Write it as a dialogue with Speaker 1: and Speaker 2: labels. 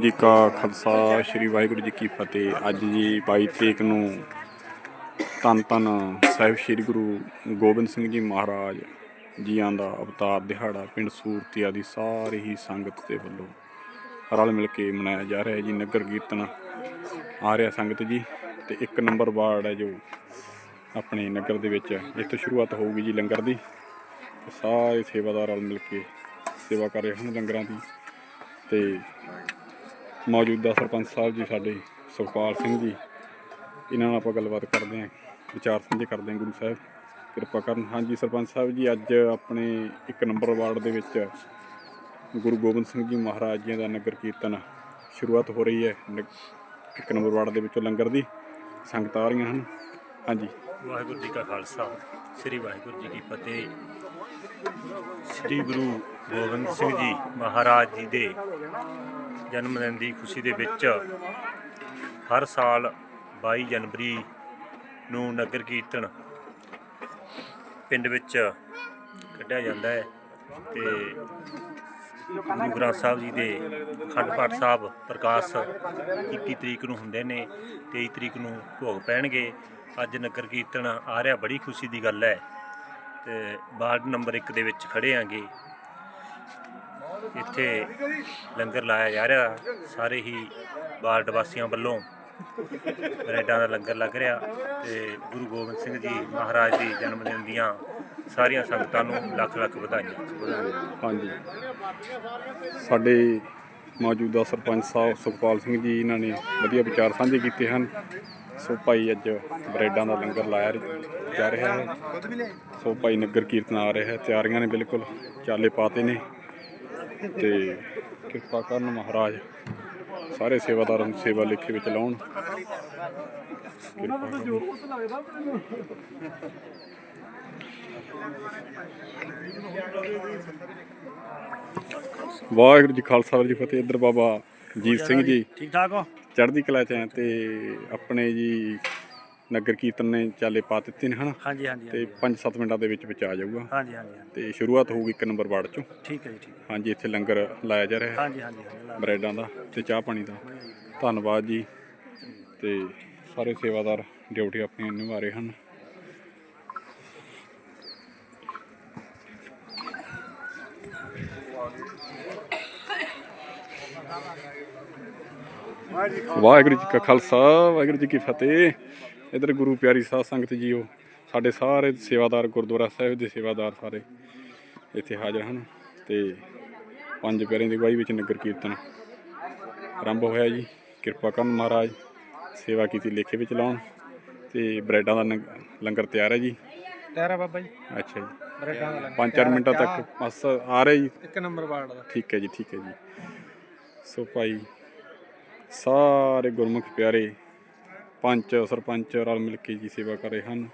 Speaker 1: ਜੀ ਕਾ ਖਾਲਸਾ, ਸ੍ਰੀ ਵਾਹਿਗੁਰੂ ਜੀ ਕੀ ਫਤਿਹ। ਅੱਜ ਜੀ 22 ਤਰੀਕ ਨੂੰ ਧੰਨ ਧੰਨ ਸਾਹਿਬ ਸ੍ਰੀ ਗੁਰੂ ਗੋਬਿੰਦ ਸਿੰਘ ਜੀ ਮਹਾਰਾਜ ਜੀਆਂ ਦਾ ਅਵਤਾਰ ਦਿਹਾੜਾ, ਪਿੰਡ ਸੂਰਤੀ ਆਦੀ ਸਾਰੀ ਹੀ ਸੰਗਤ ਦੇ ਵੱਲੋਂ ਰਲ ਮਿਲ ਕੇ ਮਨਾਇਆ ਜਾ ਰਿਹਾ ਹੈ ਜੀ, ਨਗਰ ਕੀਰਤਨ ਆ ਰਿਹਾ ਸੰਗਤ ਜੀ। ਤੇ ਇੱਕ ਨੰਬਰ ਵਾਰਡ ਹੈ ਜੋ ਆਪਣੇ ਨਗਰ ਦੇ ਵਿੱਚ ਇੱਥੋਂ ਸ਼ੁਰੂਆਤ ਹੋਊਗੀ ਜੀ ਲੰਗਰ ਦੀ। ਤੇ ਸਾਰੇ ਸੇਵਾਦਾਰ ਰਲ ਮਿਲ ਕੇ ਸੇਵਾ ਕਰ ਰਹੇ ਹਨ ਲੰਗਰਾਂ ਦੀ। ਤੇ ਮੌਜੂਦਾ ਸਰਪੰਚ ਸਾਹਿਬ ਜੀ, ਸਾਡੇ ਸੁਖਪਾਲ ਸਿੰਘ ਜੀ, ਇਹਨਾਂ ਨਾਲ ਆਪਾਂ ਗੱਲਬਾਤ ਕਰਦੇ ਹਾਂ, ਵਿਚਾਰ ਸਾਂਝੇ ਕਰਦੇ ਹਾਂ ਗੁਰੂ ਸਾਹਿਬ। ਕਿਰਪਾ ਕਰਨ। ਹਾਂਜੀ, ਸਰਪੰਚ ਸਾਹਿਬ ਜੀ, ਅੱਜ ਆਪਣੇ ਇੱਕ ਨੰਬਰ ਵਾਰਡ ਦੇ ਵਿੱਚ ਗੁਰੂ ਗੋਬਿੰਦ ਸਿੰਘ ਜੀ ਮਹਾਰਾਜ ਜੀ ਦਾ ਨਗਰ ਕੀਰਤਨ ਸ਼ੁਰੂਆਤ ਹੋ ਰਹੀ ਹੈ। ਨ- ਇੱਕ ਨੰਬਰ ਵਾਰਡ ਦੇ ਵਿੱਚੋਂ ਲੰਗਰ ਦੀ ਸੰਗਤਾਂ ਆ ਰਹੀਆਂ ਹਨ। ਹਾਂਜੀ।
Speaker 2: ਵਾਹਿਗੁਰੂ ਜੀ ਕਾ ਖਾਲਸਾ, ਸ੍ਰੀ ਵਾਹਿਗੁਰੂ ਜੀ ਕੀ ਫਤਿਹ। ਸ੍ਰੀ ਗੁਰੂ ਗੋਬਿੰਦ ਸਿੰਘ ਜੀ ਮਹਾਰਾਜ ਜੀ ਦੇ ਜਨਮ ਦਿਨ ਦੀ ਖੁਸ਼ੀ ਦੇ ਵਿੱਚ ਹਰ ਸਾਲ 22 ਜਨਵਰੀ ਨੂੰ ਨਗਰ ਕੀਰਤਨ ਪਿੰਡ ਵਿੱਚ ਕੱਢਿਆ ਜਾਂਦਾ ਹੈ ਤੇ ਗੁਰੂ ਗ੍ਰੰਥ ਸਾਹਿਬ ਜੀ ਦੇ ਅਖੰਡ ਪਾਠ ਸਾਹਿਬ ਪ੍ਰਕਾਸ਼ 21 ਤਰੀਕ ਨੂੰ ਹੁੰਦੇ ਨੇ 23 ਤਰੀਕ ਨੂੰ ਭੋਗ ਪੈਣਗੇ। ਅੱਜ ਨਗਰ ਕੀਰਤਨ ਆ ਰਿਹਾ, ਬੜੀ ਖੁਸ਼ੀ ਦੀ ਗੱਲ ਹੈ। ਤੇ ਵਾਰਡ ਨੰਬਰ 1 ਦੇ ਵਿੱਚ ਖੜੇ ਆਂਗੇ ਇੱਥੇ ਲੰਗਰ ਲਾਇਆ ਜਾ ਰਿਹਾ। ਸਾਰੇ ਹੀ ਵਾਰਡ ਵਾਸੀਆਂ ਵੱਲੋਂ ਬਰੈਡਾਂ ਦਾ ਲੰਗਰ ਲੱਗ ਰਿਹਾ ਤੇ ਗੁਰੂ ਗੋਬਿੰਦ ਸਿੰਘ ਜੀ ਮਹਾਰਾਜ ਦੀ ਜਨਮ ਦਿਨ ਦੀਆਂ ਸਾਰੀਆਂ ਸੰਗਤਾਂ ਨੂੰ ਲੱਖ ਲੱਖ ਵਧਾਈਆਂ।
Speaker 1: ਹਾਂਜੀ। ਸਾਡੇ ਮੌਜੂਦਾ ਸਰਪੰਚ ਸਾਹਿਬ ਸੁਖਪਾਲ ਸਿੰਘ ਜੀ, ਇਹਨਾਂ ਨੇ ਵਧੀਆ ਵਿਚਾਰ ਸਾਂਝੇ ਕੀਤੇ ਹਨ। ਸੋ ਭਾਈ ਅੱਜ ਬਰੈਡਾਂ ਦਾ ਲੰਗਰ ਲਾਇਆ ਜਾ ਰਿਹਾ ਹੈ। ਸੋ ਭਾਈ ਨਗਰ ਕੀਰਤਨ ਆ ਰਿਹਾ ਹੈ। ਤਿਆਰੀਆਂ ਨੇ ਬਿਲਕੁਲ ਚਾਲੇ ਪਾਤੇ ਨੇ। ਤੇ ਕਿਰਪਾ ਕਰਨ ਮਹਾਰਾਜ ਸਾਰੇ ਸੇਵਾਦਾਰਾਂ ਨੂੰ ਸੇਵਾ ਲੇਖੇ ਵਿੱਚ ਲਾਉਣ। ਵਾਹਿਗੁਰੂ ਜੀ ਖਾਲਸਾ ਵਾਹਿਗੁਰੂ ਜੀ ਫਤਿਹ। ਇੱਧਰ ਬਾਬਾ ਜੀਤ ਸਿੰਘ ਜੀ
Speaker 2: ਠੀਕ ਠਾਕ ਹੋ?
Speaker 1: ਚੜ੍ਹਦੀ ਕਲਾ ਚ ਹੈ ਤੇ ਆਪਣੇ ਜੀ ਨਗਰ ਕੀਰਤਨ ਨੇ ਚਾਲੇ ਪਾ ਦਿੱਤੇ ਨੇ ਹਨਾ?
Speaker 2: ਹਾਂਜੀ ਹਾਂਜੀ
Speaker 1: ਤੇ 5-7 ਮਿੰਟਾਂ ਦੇ ਵਿੱਚ ਵਿੱਚ ਆ ਜਾਊਗਾ।
Speaker 2: ਹਾਂਜੀ ਹਾਂਜੀ।
Speaker 1: ਤੇ ਸ਼ੁਰੂਆਤ ਹੋਊਗੀ ਇੱਕ ਨੰਬਰ ਵਾਰਡ ਚੋਂ।
Speaker 2: ਠੀਕ ਹੈ ਜੀ ਠੀਕ
Speaker 1: ਹਾਂਜੀ ਇੱਥੇ ਲੰਗਰ ਲਾਇਆ ਜਾ ਰਿਹਾ ਹੈ।
Speaker 2: ਹਾਂਜੀ ਹਾਂਜੀ
Speaker 1: ਬ੍ਰੈਡਾਂ ਦਾ ਤੇ ਚਾਹ ਪਾਣੀ ਦਾ। ਧੰਨਵਾਦ ਜੀ। ਤੇ ਸਾਰੇ ਸੇਵਾਦਾਰ ਡਿਊਟੀ ਆਪਣੀ ਨਿਭਾ ਰਹੇ ਹਨ। ਵਾਹਿਗੁਰੂ ਜੀ ਕਾ ਖਾਲਸਾ ਵਾਹਿਗੁਰੂ ਜੀ ਕੀ ਫਤਿਹ। ਇਧਰ ਗੁਰੂ ਪਿਆਰੀ ਸਾਧ ਸੰਗਤ ਜੀਓ ਸਾਡੇ ਸਾਰੇ ਸੇਵਾਦਾਰ ਗੁਰਦੁਆਰਾ ਸਾਹਿਬ ਦੇ ਸੇਵਾਦਾਰ ਸਾਰੇ ਇੱਥੇ ਹਾਜ਼ਰ ਹਨ ਤੇ ਪੰਜ ਪਿਆਰਿਆਂ ਦੀ ਅਗਵਾਈ ਵਿੱਚ ਨਗਰ ਕੀਰਤਨ ਆਰੰਭ ਹੋਇਆ ਜੀ। ਕਿਰਪਾ ਕਰਨ ਮਹਾਰਾਜ ਸੇਵਾ ਕੀਤੀ ਲੇਖੇ ਵਿੱਚ ਲਾਉਣ ਤੇ ਬ੍ਰੈਡਾਂ ਦਾ ਲੰਗ- ਲੰਗਰ ਤਿਆਰ ਹੈ ਜੀ।
Speaker 3: ਤੇਰਾ ਬਾਬਾ ਜੀ।
Speaker 1: ਅੱਛਾ ਜੀ।
Speaker 3: ਬਰੇਡਾਂ ਦਾ ਲੰਗਰ
Speaker 1: 5-4 ਮਿੰਟਾਂ ਤੱਕ ਬਸ ਆ ਰਿਹਾ ਜੀ।
Speaker 3: ਇੱਕ ਨੰਬਰ ਵਾਰਡ ਦਾ।
Speaker 1: ਠੀਕ ਹੈ ਜੀ ਠੀਕ ਹੈ ਜੀ। ਸੋ ਭਾਈ ਸਾਰੇ ਗੁਰਮੁਖ ਪਿਆਰੇ ਪੰਚ ਸਰਪੰਚ ਰਲ ਮਿਲ ਕੇ ਜੀ ਸੇਵਾ ਕਰ ਰਹੇ ਹਨ।